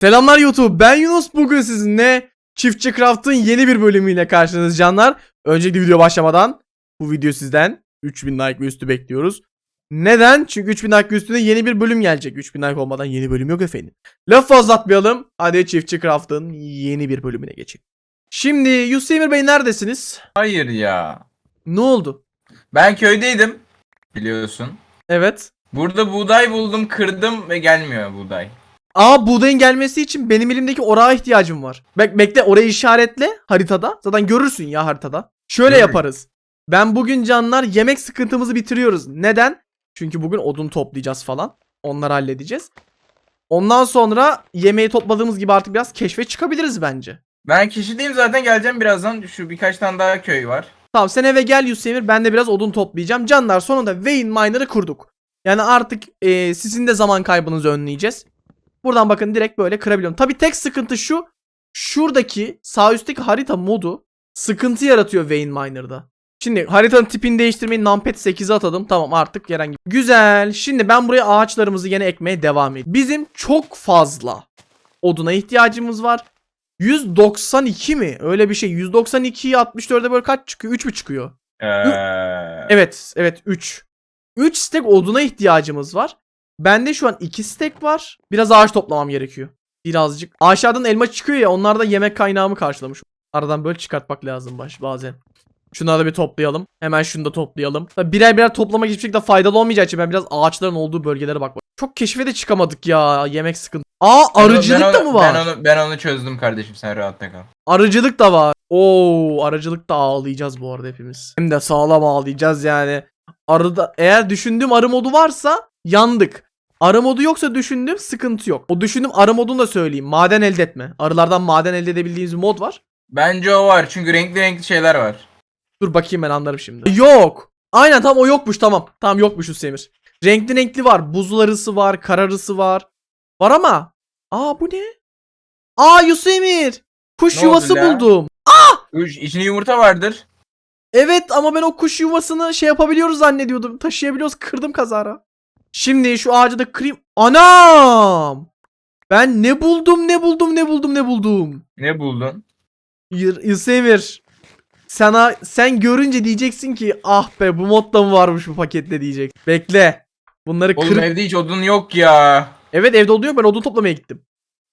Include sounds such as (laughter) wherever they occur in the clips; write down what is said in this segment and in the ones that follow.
Selamlar YouTube. Ben Yunus. Bugün sizinle Çiftçi Craft'ın yeni bir bölümüyle karşınızda canlar. Öncelikle video başlamadan bu video sizden 3000 like ve üstü bekliyoruz. Neden? Çünkü 3000 like üstüne yeni bir bölüm gelecek. 3000 like olmadan yeni bölüm yok efendim. Laf fazla atmayalım. Hadi Çiftçi Craft'ın yeni bir bölümüne geçelim. Şimdi Yusuf Emir Bey neredesiniz? Hayır ya. Ne oldu? Ben köydeydim. Biliyorsun. Evet. Burada buğday buldum, kırdım ve gelmiyor buğday. Aa buğdayın gelmesi için benim elimdeki orağa ihtiyacım var. Bek bekle orayı işaretle haritada. Zaten görürsün ya haritada. Şöyle yaparız. Ben bugün canlar yemek sıkıntımızı bitiriyoruz. Neden? Çünkü bugün odun toplayacağız falan. Onları halledeceğiz. Ondan sonra yemeği topladığımız gibi artık biraz keşfe çıkabiliriz bence. Ben kişideyim zaten geleceğim birazdan. Şu birkaç tane daha köy var. Tamam sen eve gel Yusemir. Ben de biraz odun toplayacağım. Canlar sonunda Wayne Miner'ı kurduk. Yani artık e, sizin de zaman kaybınızı önleyeceğiz. Buradan bakın direkt böyle kırabiliyorum. Tabi tek sıkıntı şu. Şuradaki sağ üstteki harita modu sıkıntı yaratıyor Wayne Miner'da. Şimdi haritanın tipini değiştirmeyi numpad 8'e atadım. Tamam artık herhangi. Güzel. Şimdi ben buraya ağaçlarımızı yine ekmeye devam edeyim. Bizim çok fazla oduna ihtiyacımız var. 192 mi? Öyle bir şey. 192'yi 64'e böyle kaç çıkıyor? 3 mü çıkıyor? Ee, Evet, evet 3. 3 stek oduna ihtiyacımız var. Bende şu an 2 stek var. Biraz ağaç toplamam gerekiyor. Birazcık. Aşağıdan elma çıkıyor ya onlar da yemek kaynağımı karşılamış. Aradan böyle çıkartmak lazım baş bazen. Şunları da bir toplayalım. Hemen şunu da toplayalım. Birer birer toplamak hiçbir şekilde faydalı olmayacağı için ben biraz ağaçların olduğu bölgelere bakmak. Çok keşfe de çıkamadık ya yemek sıkıntı. Aa arıcılık ben da onu- mı var? Ben onu, ben onu çözdüm kardeşim sen rahatta kal. Arıcılık da var. Oo, arıcılık da ağlayacağız bu arada hepimiz. Hem de sağlam ağlayacağız yani. Arıda eğer düşündüğüm arı modu varsa yandık. Arı modu yoksa düşündüğüm sıkıntı yok. O düşündüğüm arı modunu da söyleyeyim. Maden elde etme. Arılardan maden elde edebildiğiniz mod var. Bence o var çünkü renkli renkli şeyler var. Dur bakayım ben anlarım şimdi. Yok. Aynen tam o yokmuş tamam. Tamam yokmuş Hüsemir. Renkli renkli var. Buzul arısı var. Kar arısı var. Var ama. Aa bu ne? Aa Yusemir. Kuş Ne yuvası buldum. Üç, içinde yumurta vardır. Evet ama ben o kuş yuvasını şey yapabiliyoruz zannediyordum. Taşıyabiliyoruz. Kırdım kazara. Şimdi şu ağacı da kırayım. Anam! Ben ne buldum ne buldum ne buldum ne buldum. Ne buldun? Ysemir. Sana sen görünce diyeceksin ki ah be bu modda mı varmış bu pakette diyecek. Bekle. Bunları Oğlum kır. evde hiç odun yok ya. Evet evde oluyor ben odun toplamaya gittim.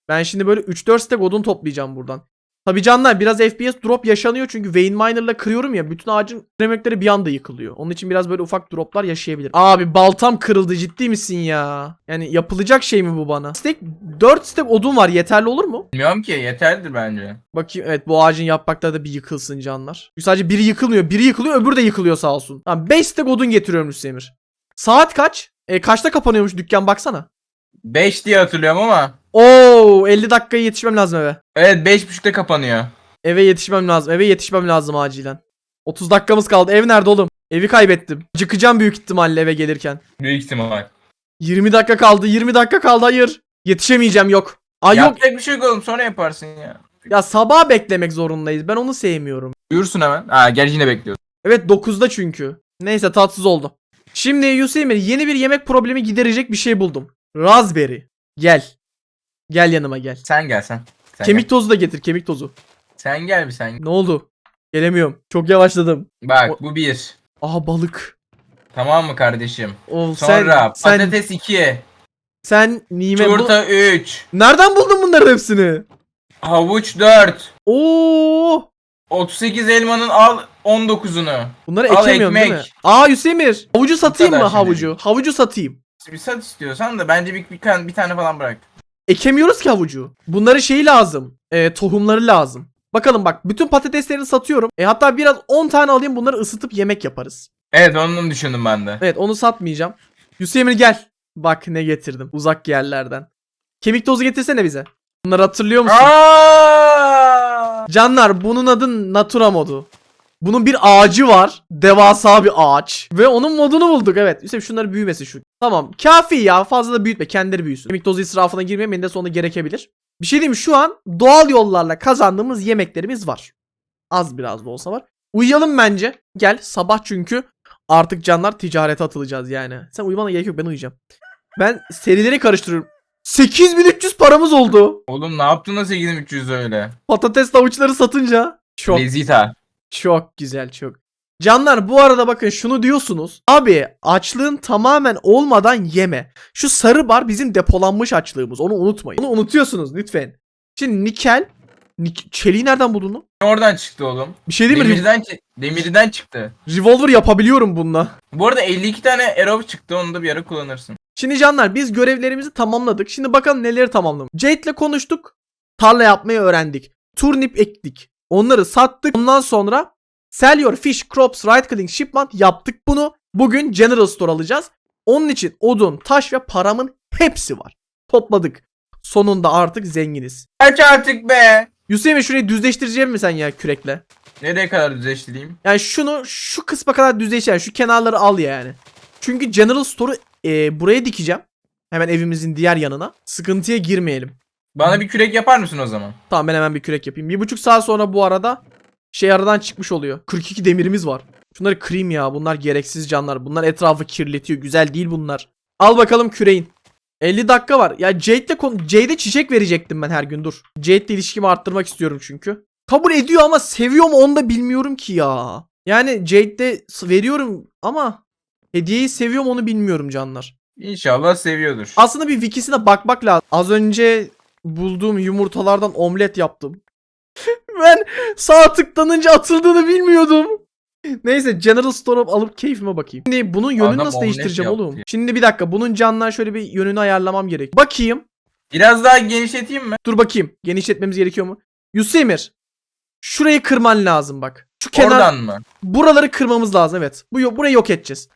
Ben şimdi böyle 3-4 stack odun toplayacağım buradan. Tabi canlar biraz FPS drop yaşanıyor çünkü Vein Miner'la kırıyorum ya bütün ağacın remekleri bir anda yıkılıyor. Onun için biraz böyle ufak droplar yaşayabilir. Abi baltam kırıldı ciddi misin ya? Yani yapılacak şey mi bu bana? Stack 4 stack odun var yeterli olur mu? Bilmiyorum ki yeterlidir bence. Bakayım evet bu ağacın yaprakları da bir yıkılsın canlar. Sadece biri yıkılmıyor biri yıkılıyor öbürü de yıkılıyor sağ olsun. Tamam 5 stack odun getiriyorum Hüsemir. Saat kaç? E, kaçta kapanıyormuş dükkan baksana. 5 diye hatırlıyorum ama. Oo 50 dakikaya yetişmem lazım eve. Evet 5.30'da kapanıyor. Eve yetişmem lazım. Eve yetişmem lazım acilen. 30 dakikamız kaldı. Ev nerede oğlum? Evi kaybettim. Çıkacağım büyük ihtimalle eve gelirken. Büyük ihtimal. 20 dakika kaldı. 20 dakika kaldı. Hayır. Yetişemeyeceğim yok. Ay yok. Yapacak bir şey yok oğlum sonra yaparsın ya. Ya sabah beklemek zorundayız. Ben onu sevmiyorum. Buyursun hemen. Ha gel yine bekliyoruz. Evet 9'da çünkü. Neyse tatsız oldu. Şimdi Yusemir yeni bir yemek problemi giderecek bir şey buldum. Raspberry. Gel. Gel yanıma gel. Sen gel sen. sen Kemik gel. tozu da getir. Kemik tozu. Sen gel bir sen. Ne oldu? Gelemiyorum. Çok yavaşladım. Bak O- bu bir. Aha balık. Tamam mı kardeşim? Of, Sonra sen, patates 2. sen nimet... Bu- Yumurta 3. Nereden buldun bunların hepsini? Havuç 4. Oo! 38 elmanın al 19'unu. Bunları Al ekemiyorum değil mi? ekmek. Aa Yusemir. Havucu satayım mı havucu? Havucu satayım. Bir sat istiyorsan da bence bir, bir, bir tane falan bırak. Ekemiyoruz ki havucu. Bunları şeyi lazım. E, tohumları lazım. Bakalım bak bütün patateslerini satıyorum. E, hatta biraz 10 tane alayım bunları ısıtıp yemek yaparız. Evet onu düşündüm ben de. Evet onu satmayacağım. Yusemir gel. Bak ne getirdim uzak yerlerden. Kemik tozu getirsene bize. Bunları hatırlıyor musun? Aa! Canlar bunun adı Natura modu. Bunun bir ağacı var. Devasa bir ağaç. Ve onun modunu bulduk evet. Hüseyin şunları büyümesi şu. Tamam kafi ya fazla da büyütme kendileri büyüsün. Kemik tozu israfına girmeyin eninde sonunda gerekebilir. Bir şey diyeyim şu an doğal yollarla kazandığımız yemeklerimiz var. Az biraz da olsa var. Uyuyalım bence. Gel sabah çünkü artık canlar ticarete atılacağız yani. Sen uyumana gerek yok ben uyuyacağım. Ben serileri karıştırıyorum. 8300 paramız oldu. Oğlum ne yaptın da 8300 öyle? Patates avuçları satınca. Çok Lezita. Çok güzel çok. Canlar bu arada bakın şunu diyorsunuz. Abi açlığın tamamen olmadan yeme. Şu sarı bar bizim depolanmış açlığımız. Onu unutmayın. Onu unutuyorsunuz lütfen. Şimdi nikel. Nik çeliği nereden buldun lan? Oradan çıktı oğlum. Bir şey değil mi? Demirden, çı- demirden çıktı. Revolver yapabiliyorum bununla. Bu arada 52 tane arrow çıktı onu da bir ara kullanırsın. Şimdi canlar biz görevlerimizi tamamladık. Şimdi bakalım neleri tamamladık. Jade'le konuştuk. Tarla yapmayı öğrendik. Turnip ektik. Onları sattık. Ondan sonra sell your fish, crops, right clicking, shipment yaptık bunu. Bugün General Store alacağız. Onun için odun, taş ve paramın hepsi var. Topladık. Sonunda artık zenginiz. Kaç artık be. Hüseyin şurayı düzleştireceğim mi sen ya kürekle? Nereye kadar düzleştireyim? Yani şunu şu kısma kadar düzleştir. Yani şu kenarları al yani. Çünkü General Store'u e, buraya dikeceğim. Hemen evimizin diğer yanına. Sıkıntıya girmeyelim. Bana bir kürek yapar mısın o zaman? Tamam ben hemen bir kürek yapayım. Bir buçuk saat sonra bu arada şey aradan çıkmış oluyor. 42 demirimiz var. Şunları kırayım ya. Bunlar gereksiz canlar. Bunlar etrafı kirletiyor. Güzel değil bunlar. Al bakalım küreğin. 50 dakika var. Ya Jade'le konu Jade'e çiçek verecektim ben her gün dur. Jade'le ilişkimi arttırmak istiyorum çünkü. Kabul ediyor ama seviyor mu onu da bilmiyorum ki ya. Yani Jade'de veriyorum ama hediyeyi seviyor mu onu bilmiyorum canlar. İnşallah seviyordur. Aslında bir wikisine bakmak lazım. Az önce bulduğum yumurtalardan omlet yaptım. (laughs) ben sağ tıklanınca atıldığını bilmiyordum. Neyse General Store'u alıp keyfime bakayım. Şimdi bunun yönünü Adam nasıl değiştireceğim oğlum? ya. Şimdi bir dakika bunun canından şöyle bir yönünü ayarlamam gerek. Bakayım. Biraz daha genişleteyim mi? Dur bakayım. Genişletmemiz gerekiyor mu? Yusemir. Şurayı kırman lazım bak. Şu kenar Oradan mı? buraları kırmamız lazım evet. Bu burayı yok edeceğiz.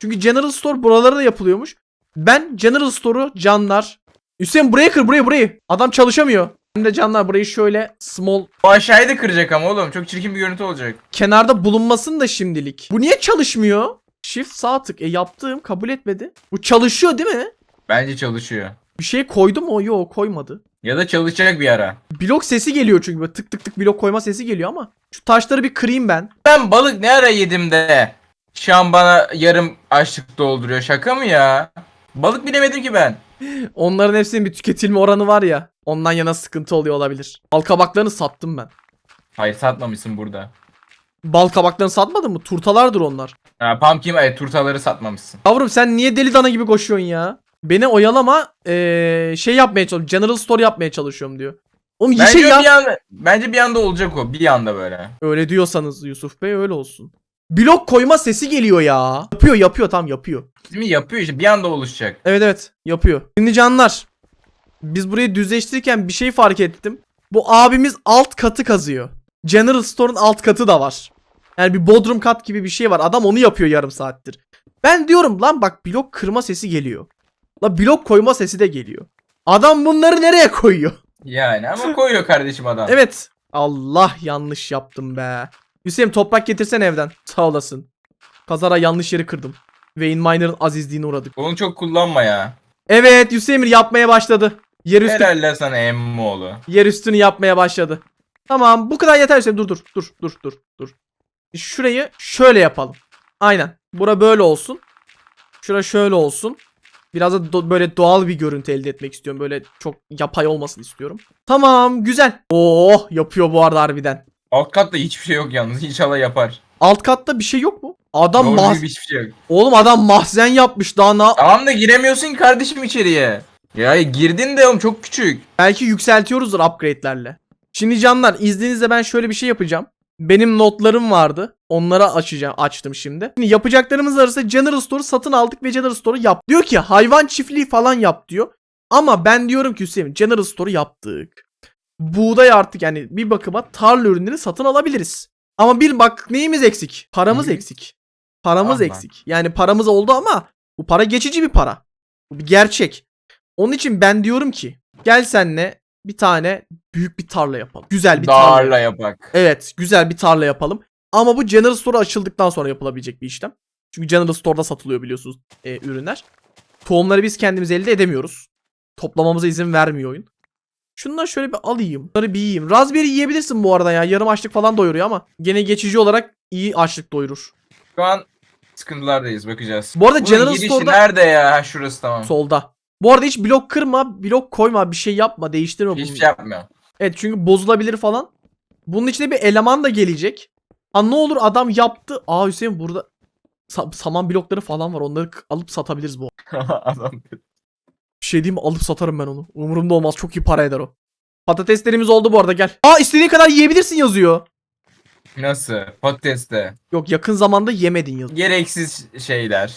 Çünkü General Store buraları da yapılıyormuş. Ben General Store'u canlar. Hüseyin burayı kır burayı burayı. Adam çalışamıyor. Hem de canlar burayı şöyle small O aşağıyı da kıracak ama oğlum. Çok çirkin bir görüntü olacak. kenarda bulunmasın da şimdilik. Bu niye çalışmıyor? Shift sağ tık. E yaptım kabul etmedi. Bu çalışıyor değil mi? Bence çalışıyor. Bir şey koydu mu o? Yok koymadı. Ya da çalışacak bir ara. Blok sesi geliyor çünkü böyle tık tık tık blok koyma sesi geliyor ama. Şu taşları bir kırayım ben. Ben balık ne ara yedim de şu an bana yarım açlık dolduruyor. Şaka mı ya? Balık bilemedim ki ben. Onların hepsinin bir tüketilme oranı var ya. Ondan yana sıkıntı oluyor olabilir. Bal kabaklarını sattım ben. Hayır satmamışsın burada. Bal kabaklarını satmadın mı? Turtalardır onlar. Ha, pumpkin evet turtaları satmamışsın. Yavrum sen niye deli dana gibi koşuyorsun ya? Beni oyalama ee, şey yapmaya çalışıyorum. General Store yapmaya çalışıyorum diyor. Oğlum Bence şey ya. bir anda, bence bir anda olacak o. Bir anda böyle. Öyle diyorsanız Yusuf Bey öyle olsun. Blok koyma sesi geliyor ya. Yapıyor yapıyor tam yapıyor. Değil mi? Yapıyor işte. Bir anda oluşacak. Evet evet yapıyor. Şimdi canlar. Biz burayı düzleştirirken bir şey fark ettim. Bu abimiz alt katı kazıyor. General Store'un alt katı da var. Yani bir bodrum kat gibi bir şey var. Adam onu yapıyor yarım saattir. Ben diyorum lan bak blok kırma sesi geliyor. La blok koyma sesi de geliyor. Adam bunları nereye koyuyor? Yani ama koyuyor kardeşim adam. Evet. Allah yanlış yaptım be. Hüseyin toprak getirsen evden. Sağ olasın. Pazara yanlış yeri kırdım. Wayne Miner'ın azizliğine uğradık. Onu çok kullanma ya. Evet Hüseyin yapmaya başladı. Yer üstü, Herhalde sana emmoğlu. yer üstünü yapmaya başladı. Tamam bu kadar yeter Hüseyin. Dur dur dur dur dur dur. Şurayı şöyle yapalım. Aynen. Bura böyle olsun. Şura şöyle olsun. Biraz da do- böyle doğal bir görüntü elde etmek istiyorum. Böyle çok yapay olmasını istiyorum. Tamam güzel. Oh yapıyor bu arada harbiden. Alt katta hiçbir şey yok yalnız. İnşallah yapar. Alt katta bir şey yok mu? Adam Doğru mah- gibi hiçbir şey yok. Oğlum adam mahzen yapmış daha na- Tamam da giremiyorsun ki kardeşim içeriye. Ya girdin de oğlum çok küçük. Belki yükseltiyoruzdur upgrade'lerle. Şimdi canlar izninizle ben şöyle bir şey yapacağım. Benim notlarım vardı. Onları açacağım, açtım şimdi. Şimdi yapacaklarımız arasında General Store'u satın aldık ve General Store'u yap. Diyor ki hayvan çiftliği falan yap diyor. Ama ben diyorum ki Hüseyin General Store'u yaptık. Buğday artık yani bir bakıma tarla ürünleri satın alabiliriz. Ama bir bak neyimiz eksik? Paramız Hı. eksik. Paramız Allah. eksik. Yani paramız oldu ama bu para geçici bir para. Bu bir gerçek. Onun için ben diyorum ki gel senle bir tane büyük bir tarla yapalım. Güzel bir tarla. Darla yapak. Evet güzel bir tarla yapalım. Ama bu General Store açıldıktan sonra yapılabilecek bir işlem. Çünkü General Store'da satılıyor biliyorsunuz e, ürünler. Tohumları biz kendimiz elde edemiyoruz. Toplamamıza izin vermiyor oyun. Şundan şöyle bir alayım. Bunları bir yiyeyim. Raspberry yiyebilirsin bu arada ya. Yarım açlık falan doyuruyor ama gene geçici olarak iyi açlık doyurur. Şu an sıkıntılardayız bakacağız. Bu arada Bunun General girişi Store'da nerede ya? Ha, şurası tamam. solda. Bu arada hiç blok kırma, blok koyma, bir şey yapma, değiştirme bunu. Hiçbir şey yapmıyorum. Evet çünkü bozulabilir falan. Bunun içine bir eleman da gelecek. Ha ne olur adam yaptı. Aa Hüseyin burada sa- saman blokları falan var. Onları k- alıp satabiliriz bu. (laughs) Adam. Bir şey diyeyim mi? Alıp satarım ben onu. Umurumda olmaz. Çok iyi para eder o. Patateslerimiz oldu bu arada gel. Aa istediğin kadar yiyebilirsin yazıyor. Nasıl? Patateste. Yok yakın zamanda yemedin yazıyor. Gereksiz şeyler.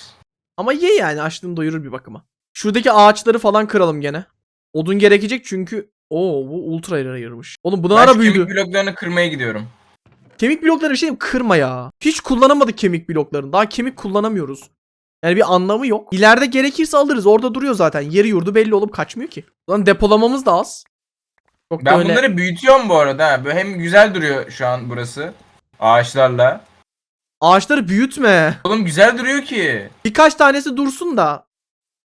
Ama ye yani açlığını doyurur bir bakıma. Şuradaki ağaçları falan kıralım gene. Odun gerekecek çünkü Oo bu ultra ayırmış. Oğlum bu ne Ben ara şu büyüdü. kemik bloklarını kırmaya gidiyorum. Kemik blokları bir şey diyeyim, kırma ya. Hiç kullanamadık kemik bloklarını. Daha kemik kullanamıyoruz. Yani bir anlamı yok. İleride gerekirse alırız. Orada duruyor zaten. Yeri yurdu belli olup kaçmıyor ki. Lan depolamamız da az. Çok da Ben öyle. bunları büyütüyorum bu arada. ha. Böyle hem güzel duruyor şu an burası. Ağaçlarla. Ağaçları büyütme. Oğlum güzel duruyor ki. Birkaç tanesi dursun da.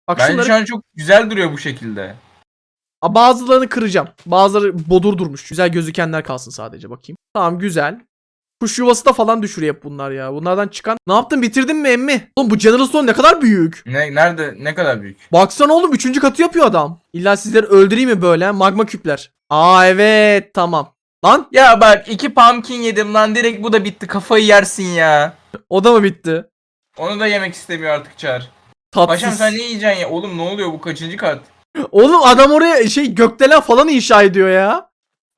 Bak Bence şunları şu an çok güzel duruyor bu şekilde. Aa, bazılarını kıracağım. Bazıları bodur durmuş. Güzel gözükenler kalsın sadece bakayım. Tamam güzel. Kuş yuvası da falan düşürüyor hep bunlar ya. Bunlardan çıkan. Ne yaptın bitirdin mi emmi? Oğlum bu General Stone ne kadar büyük. Ne nerede ne kadar büyük? Baksana oğlum üçüncü katı yapıyor adam. İlla sizleri öldüreyim mi böyle magma küpler? Aa evet tamam. Lan Ya bak iki pumpkin yedim lan direkt bu da bitti kafayı yersin ya. o da mı bitti? Onu da yemek istemiyor artık Çar. Tatsız. Paşam sen ne yiyeceksin ya? Oğlum ne oluyor bu kaçıncı kat? Oğlum adam oraya şey gökdelen falan inşa ediyor ya.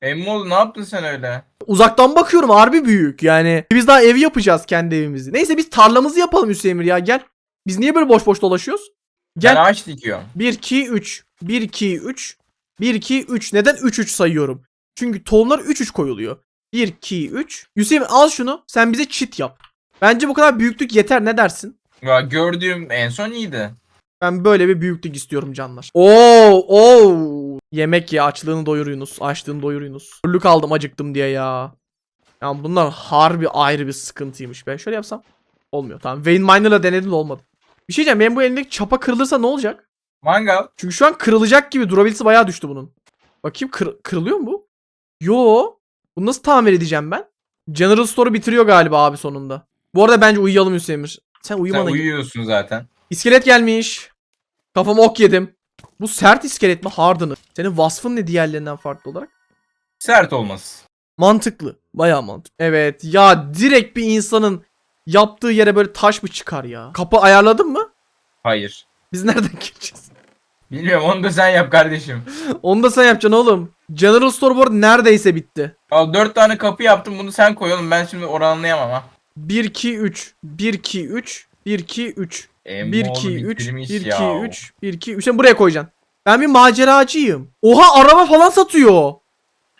Emmoğlu ne yaptın sen öyle? Uzaktan bakıyorum harbi büyük yani. Biz daha ev yapacağız kendi evimizi. Neyse biz tarlamızı yapalım Hüseyin Emir ya gel. Biz niye böyle boş boş dolaşıyoruz? Gel. Ben ağaç dikiyorum. 1 2 3 1 2 3 1 2 3 neden 3 3 sayıyorum? Çünkü tohumlar 3 3 koyuluyor. 1 2 3 Hüseyin al şunu sen bize çit yap. Bence bu kadar büyüklük yeter ne dersin? Ya gördüğüm en son iyiydi. Ben böyle bir büyüklük istiyorum canlar. Oo, oo. Yemek ya açlığını doyur Yunus. Açlığını doyur Yunus. Aldım acıktım diye ya. Ya bunlar harbi ayrı bir sıkıntıymış be. Şöyle yapsam. Olmuyor tamam. Wayne Miner'la denedim de olmadı. Bir şey diyeceğim benim bu elimdeki çapa kırılırsa ne olacak? Mangal. Çünkü şu an kırılacak gibi durability bayağı düştü bunun. Bakayım kır- kırılıyor mu bu? Yo. Bunu nasıl tamir edeceğim ben? General Store'u bitiriyor galiba abi sonunda. Bu arada bence uyuyalım Hüseyin Emir. Sen Sen uyumana git. uyuyorsun zaten. İskelet gelmiş. Kafama ok yedim. Bu sert iskelet mi? Harden'ı. Senin vasfın ne diğerlerinden farklı olarak? Sert olmaz. Mantıklı. Bayağı mantıklı. Evet ya direkt bir insanın yaptığı yere böyle taş mı çıkar ya? Kapı ayarladın mı? Hayır. Biz nereden gireceğiz? Bilmiyorum onu da sen yap kardeşim. (laughs) Onu da sen yapacaksın oğlum. General Store bu arada neredeyse bitti. Al dört tane kapı yaptım bunu sen koy oğlum ben şimdi oranlayamam ha. 1 2 3 1 2 3 1 2 3 Emmoğlu 1 2 3 bitirmiş 1 2 ya. 3 1 2 3 Sen buraya koyacaksın. Ben bir maceracıyım. Oha araba falan satıyor.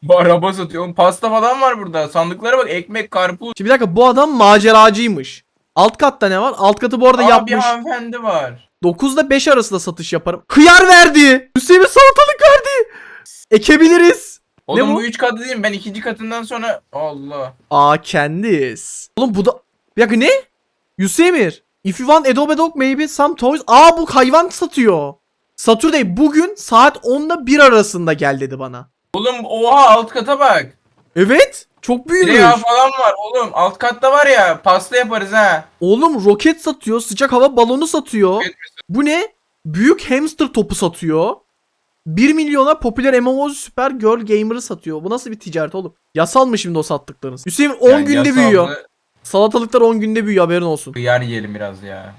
Bu araba satıyor. Oğlum pasta falan var burada. Sandıklara bak ekmek, karpuz. Şimdi bir dakika bu adam maceracıymış. Alt katta ne var? Alt katı bu arada Aa, bir yapmış. hanımefendi var. 9 ile 5 arasında satış yaparım. Hıyar verdi. Hüseyin salatalık verdi. Ekebiliriz. Oğlum bu? bu üç katı değil mi? Ben ikinci katından sonra Allah. Aa kendis. Oğlum bu da... Bir dakika ne? Yusemir. If you want Adobe Dog maybe some toys. Aa bu hayvan satıyor. Saturday bugün saat 10 ile 1 arasında gel dedi bana. Oğlum oha alt kata bak. Evet. Çok büyümüş. Tereyağı falan var oğlum. Alt katta var ya pasta yaparız ha. Oğlum roket satıyor. Sıcak hava balonu satıyor. Bu ne? Büyük hamster topu satıyor. 1 milyona popüler MMO Super Girl Gamer'ı satıyor. Bu nasıl bir ticaret oğlum? Yasal mı şimdi o sattıklarınız? Hüseyin 10 Yani günde yasallı büyüyor. Salatalıklar 10 günde büyüyor haberin olsun. Hıyar yiyelim biraz ya.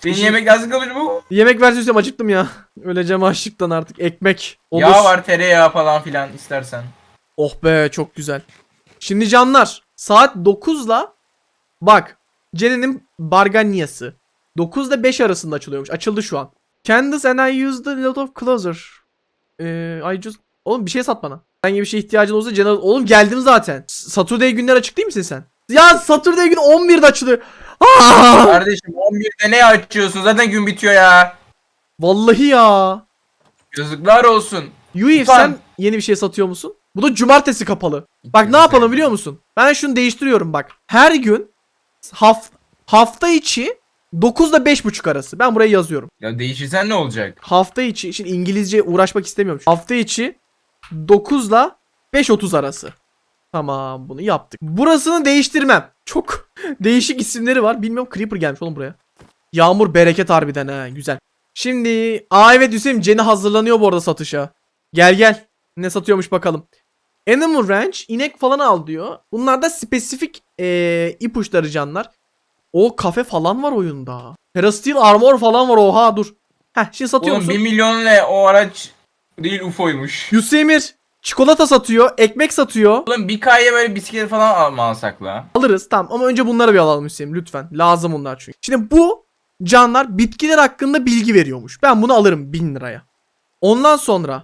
Senin Şey- yemek lazım kalmış bu. Yemek versin Hüseyin acıktım ya. Öleceğim açlıktan artık. Ekmek. Olur. Yağ var tereyağı falan filan istersen. Oh be çok güzel. Şimdi canlar saat 9'la bak Jenny'nin barganyası 9 ile 5 arasında açılıyormuş. Açıldı şu an. Candice and I used a lot of closer. Ee, I just... Oğlum bir şey sat bana. Herhangi bir şeye ihtiyacın olsa Jenny... Oğlum geldim zaten. S- Saturday günler açık değil misin sen? Ya Saturday gün 11'de açılıyor. Aa! Kardeşim 11'de ne açıyorsun? Zaten gün bitiyor ya. Vallahi ya. Yazıklar olsun. Yuyif Utan. sen yeni bir şey satıyor musun? Bu da cumartesi kapalı. Bak ne yapalım biliyor musun? Ben şunu değiştiriyorum bak. Her gün haf hafta içi 9 ile 5.30 arası. Ben buraya yazıyorum. Ya değişirsen ne olacak? Hafta içi şimdi İngilizce uğraşmak istemiyorum. Hafta içi 9 ile 5.30 arası. Tamam bunu yaptık. Burasını değiştirmem. Çok (laughs) değişik isimleri var. Bilmiyorum Creeper gelmiş oğlum buraya. Yağmur bereket harbiden ha güzel. Şimdi aa evet Hüseyin Jenny hazırlanıyor bu arada satışa. Gel gel. Ne satıyormuş bakalım. Animal Ranch inek falan al diyor. Bunlar da spesifik eee ipuçları canlar. O kafe falan var oyunda. Terasteel Armor falan var oha dur. Heh şimdi satıyor Oğlum musun? 1 milyon ne o araç değil UFO'ymuş. Yusemir çikolata satıyor, ekmek satıyor. Oğlum bir kaya böyle bisiklet falan alma alsak la. Alırız tamam ama önce bunları bir alalım Hüseyin lütfen. Lazım bunlar çünkü. Şimdi bu canlar bitkiler hakkında bilgi veriyormuş. Ben bunu alırım 1000 liraya. Ondan sonra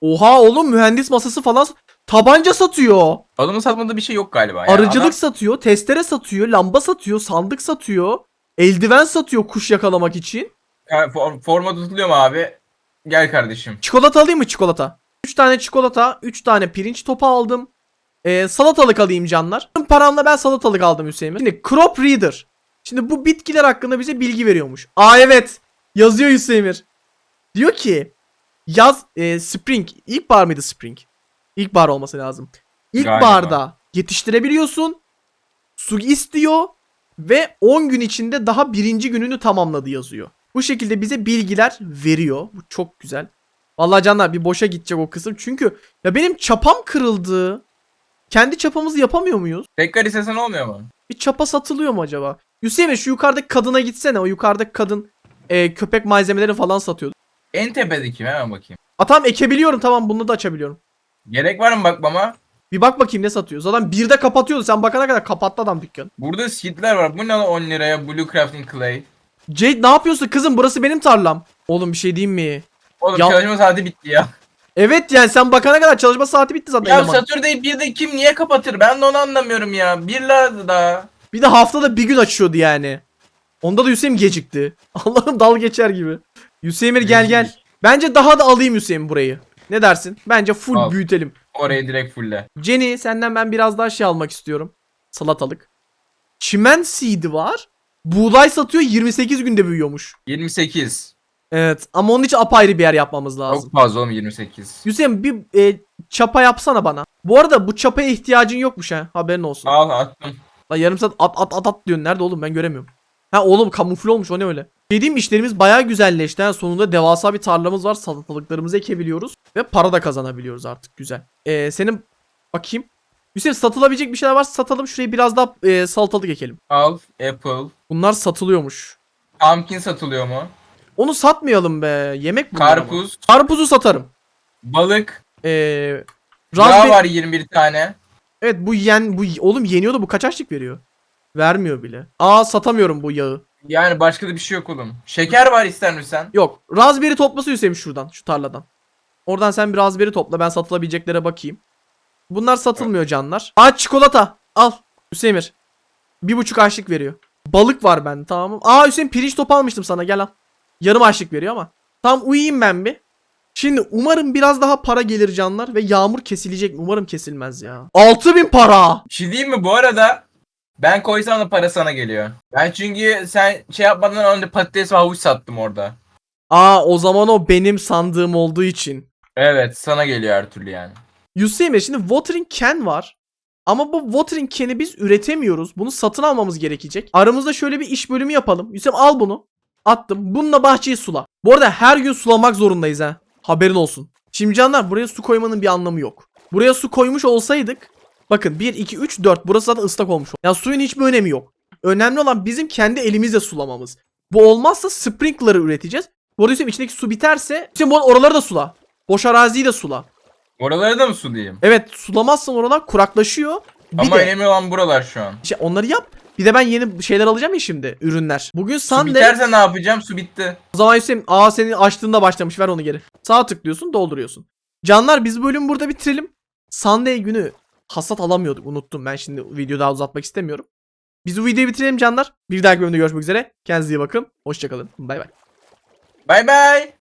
oha oğlum mühendis masası falan tabanca satıyor. Adamın satmadığı bir şey yok galiba. Yani Arıcılık adam- satıyor, testere satıyor, lamba satıyor, sandık satıyor. Eldiven satıyor kuş yakalamak için. Ha, for- forma tutuluyor mu abi? Gel kardeşim. Çikolata alayım mı çikolata? 3 tane çikolata, 3 tane pirinç topu aldım. Ee, salatalık alayım canlar. Paramla ben salatalık aldım Hüseyin. Şimdi Crop Reader. Şimdi bu bitkiler hakkında bize bilgi veriyormuş. Aa evet. Yazıyor Hüseyin. Diyor ki yaz e, spring. İlkbahar mıydı spring? İlkbahar olması lazım. İlkbaharda yetiştirebiliyorsun. Su istiyor ve 10 gün içinde daha birinci gününü tamamladı yazıyor. Bu şekilde bize bilgiler veriyor. Bu çok güzel. Vallahi canlar bir boşa gidecek o kısım. Çünkü ya benim çapam kırıldı. Kendi çapamızı yapamıyor muyuz? Tekrar istesen olmuyor mu? Bir çapa satılıyor mu acaba? Hüseyin şu yukarıdaki kadına gitsene. O yukarıdaki kadın e, köpek malzemeleri falan satıyordu. En tepedeki mi? hemen bakayım. Aa tamam ekebiliyorum tamam bunu da açabiliyorum. Gerek var mı bakmama? Bir bak bakayım ne satıyor. Zaten birde kapatıyordu. Sen bakana kadar kapattı adam dükkan. Burada seedler var. Bu ne lan 10 liraya? Blue Crafting Clay. Jade ne yapıyorsun kızım? Burası benim tarlam. Oğlum bir şey diyeyim mi? Oğlum Ya- çalışma saati bitti ya. Evet yani sen bakana kadar çalışma saati bitti zaten Ya eleman. Saturday bir de kim niye kapatır? Ben de onu anlamıyorum ya. Bir lira da. Bir de haftada bir gün açıyordu yani. Onda da Hüseyin gecikti. (laughs) Allah'ım dal geçer gibi. Hüseyin gel gel. Bence daha da alayım Hüseyin burayı. Ne dersin? Bence full Al. büyütelim. Orayı direkt fulle. Jenny senden ben biraz daha şey almak istiyorum. Salatalık. Çimen seed'i var. Buğday satıyor 28 günde büyüyormuş. 28. Evet ama onun için apayrı bir yer yapmamız lazım. Çok fazla oğlum 28. Hüseyin bir e, çapa yapsana bana. Bu arada bu çapaya ihtiyacın yokmuş ha. Haberin olsun. Al attım. Lan yarım saat at at at at diyorsun. Nerede oğlum ben göremiyorum. Ha oğlum kamufle olmuş o ne öyle. Dediğim işlerimiz bayağı güzelleşti. Ha, sonunda devasa bir tarlamız var. Salatalıklarımızı ekebiliyoruz. Ve para da kazanabiliyoruz artık. Güzel. Ee, senin bakayım. Hüseyin satılabilecek bir şeyler varsa satalım. Şuraya biraz daha e, salatalık ekelim. Al Apple. Bunlar satılıyormuş. Pumpkin satılıyor mu? Onu satmayalım be. Yemek ama. Karpuz. Karpuzu satarım. Balık. Ee, raspberry- var 21 tane. Evet bu yen bu oğlum yeniyordu bu kaç açlık veriyor? Vermiyor bile. Aa satamıyorum bu yağı. Yani başka da bir şey yok oğlum. Şeker var ister misin? Yok. Raspberry toplası Hüseyin şuradan. Şu tarladan. Oradan sen bir raspberry topla. Ben satılabileceklere bakayım. Bunlar satılmıyor canlar. Aa çikolata. Al. Hüseyin. Bir buçuk açlık veriyor. Balık var bende tamam? Aa Hüseyin pirinç topu almıştım sana gel al. Yarım açlık veriyor ama. Tamam uyuyayım ben bir. Şimdi umarım biraz daha para gelir canlar ve yağmur kesilecek? Umarım kesilmez ya. 6000 para. Bir şey diyeyim mi bu arada? Ben koysam da para sana geliyor. Ben çünkü sen şey yapmadan önce patates ve havuç sattım orada. Aa o zaman o benim sandığım olduğu için. Evet sana geliyor her türlü yani. Bey, şimdi watering can var. Ama bu watering can'i biz üretemiyoruz. Bunu satın almamız gerekecek. Aramızda şöyle bir iş bölümü yapalım. Hüseyin al bunu. Attım. Bununla bahçeyi sula. Bu arada her gün sulamak zorundayız ha. Haberin olsun. Şimdi canlar buraya su koymanın bir anlamı yok. Buraya su koymuş olsaydık. Bakın 1, 2, 3, 4. Burası zaten ıslak olmuş. Ya suyun hiçbir önemi yok. Önemli olan bizim kendi elimizle sulamamız. Bu olmazsa sprinkler'ı üreteceğiz. Bu arada Hüseyin içindeki su biterse. Hüseyin bu oraları da sula. Boş araziyi de sula. Oraları da mı sulayayım? Evet sulamazsan oralar kuraklaşıyor. Bir Ama de önemli olan buralar şu an. işte onları yap. Bir de ben yeni şeyler alacağım ya şimdi ürünler. Bugün Su Sunday. biterse ne yapacağım? Su bitti. O zaman Hüseyin aa senin açtığında başlamış ver onu geri. Sağa tıklıyorsun dolduruyorsun. Canlar biz bölümü burada bitirelim. Sunday günü hasat alamıyorduk unuttum ben şimdi videoyu daha uzatmak istemiyorum. Biz bu videoyu bitirelim canlar. Bir dahaki bölümde görüşmek üzere. Kendinize iyi bakın. Hoşçakalın. Bay bay. Bay bay.